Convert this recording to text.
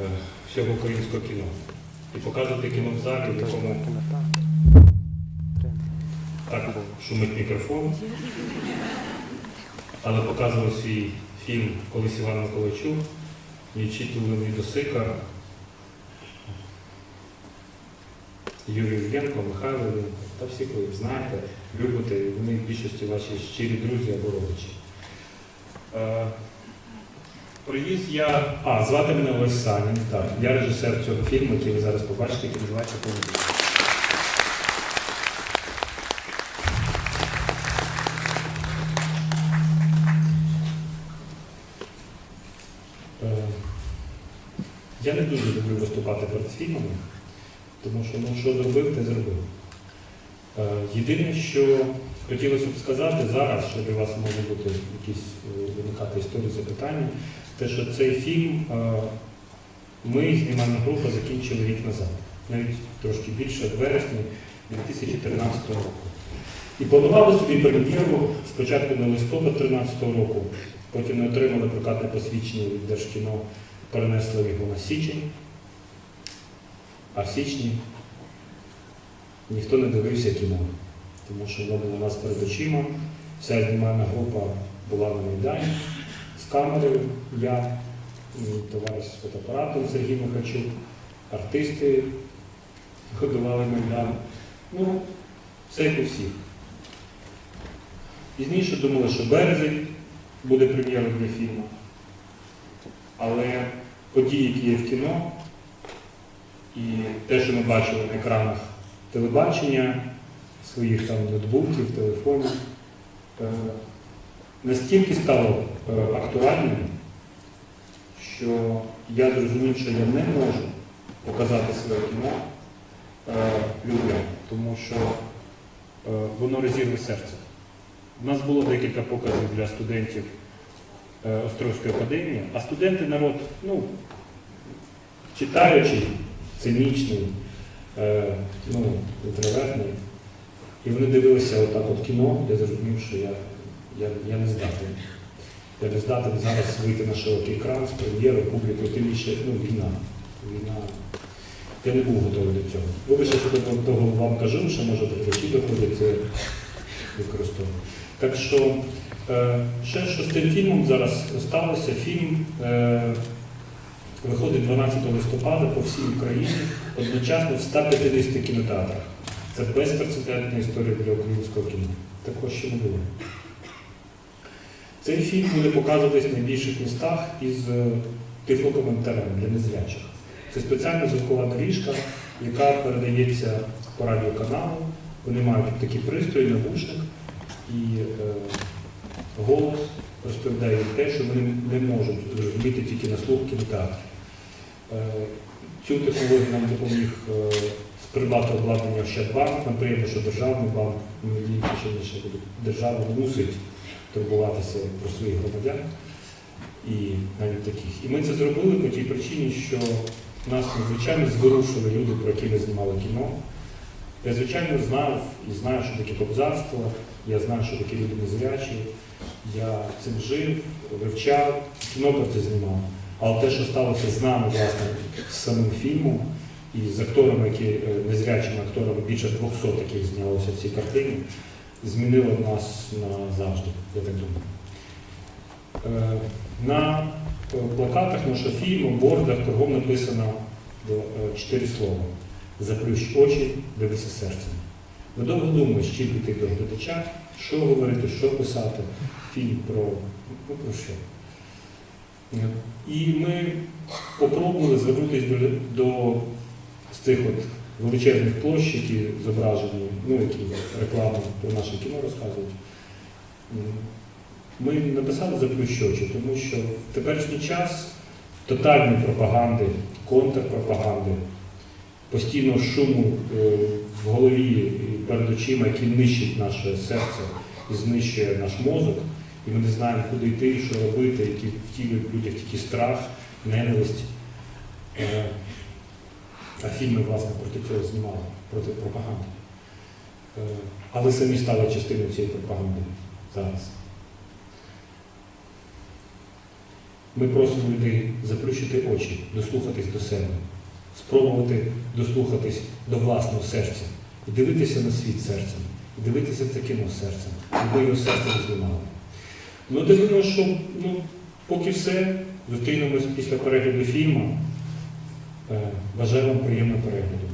е, всього українського кіно. І показувати кіно в залі, в якому так шумить мікрофон. Але показував свій фільм колись Іван Миколайчук, мій вчитель Леонід Досика, Юрій Ільєнко, Михайло Ільєнко, та ви їх знаєте, любите, вони в більшості ваші щирі друзі або родичі. Е, я. А, звати мене Олесь Санін. Так, я режисер цього фільму, який ви зараз побачите, який називається «Поводир». Е, Я не дуже люблю виступати перед фільмами, тому що ну, що зробив, те зробив. Е, Єдине, що хотілося б сказати зараз, що для вас може бути якісь е, виникати історії запитання, те, що цей фільм е, ми, знімальна група, закінчили рік назад, навіть трошки більше, в вересні 2013 року. І планували собі прем'єру спочатку на листопад 2013 року, потім не отримали прокатне посвідчення від Держкіно, перенесли його на січень, а в січні ніхто не дивився кіно, тому що воно було у нас перед очима. Вся знімальна група була на Майдані з камерою, я, мій товариш з фотоапаратом Сергій Михачук, артисти годували Майдан. Ну, все як у всіх. Пізніше думали, що березень буде прем'єрою для фільму. Але події, які є в кіно, і те, що ми бачили на екранах телебачення, своїх там ноутбуків, телефонів, настільки стало е, актуальним, що я зрозумів, що я не можу показати своє кіно е, людям, тому що е, воно розірве серце. У нас було декілька показів для студентів Острозької академії, а студенти народ, ну, читаючий, цинічний, ну, інтровертний. І вони дивилися отак от кіно, я зрозумів, що я, я, я не здатен. Я не здатен зараз вийти на широкий екран з прем'єрою, публікою, тим більше ну, війна. Війна. Я не був готовий до цього. Вибачте, що того вам кажу, що може речі доходить це використовую. Так що, е, ще що з цим фільмом зараз сталося, фільм е, виходить 12 листопада по всій Україні одночасно в 150 кінотеатрах. Це безпрецедентна історія для українського кіно. Також ще не було. Цей фільм буде показуватись в найбільших містах із е, тифлокоментарем для незрячих. Це спеціальна звукова доріжка, яка передається по радіоканалу. Вони мають такий пристрій, навушник і е, голос розповідає те, що вони не можуть зрозуміти тільки на слух кінотеатрі. Е, цю технологію нам допоміг е, придбати обладнання Ощадбанк. Нам приємно, що державний банк, ми надіємося, що буде. держава мусить турбуватися про своїх громадян і навіть таких. І ми це зробили по тій причині, що нас надзвичайно зворушили люди, про які ми знімали кіно. Я, звичайно, знав і знаю, що таке кобзарство, я знаю, що таке люди незрячі. Я цим жив, вивчав, кіно про це знімав. Але те, що сталося з нами, власне, з самим фільмом, і з акторами, які е, незрячими акторами, більше 200 яких знялося в цій картині, змінило нас назавжди, я так думаю. Е, На е, плакатах нашого фільму, бордах кругом написано чотири слова. Заплющ очі, дивися серцем. Ми довго думали, з чим піти до глядача, що говорити, що писати, фільм про, ну, про що. І ми спробували звернутися до, до з цих от величезних площ, які зображені, ну, які рекламу про наше кіно розказують. Ми написали «Заплющ очі», тому що в теперішній час тотальної пропаганди, контрпропаганди, постійного шуму е, в голові і перед очима, який нищить наше серце і знищує наш мозок, і ми не знаємо, куди йти, що робити, які втілюють в людях тільки страх, ненависть. А фільми, власне, проти цього знімали, проти пропаганди. Е, Але самі стали частиною цієї пропаганди зараз. Ми просимо людей заплющити очі, дослухатись до себе, спробувати дослухатись до власного серця, дивитися на світ серцем, дивитися це кіно серцем, аби його серце розвивало. Ну, дивимо, що ну, поки все, зустрінемось після перегляду фільму. Е, Бажаю вам приємного перегляду.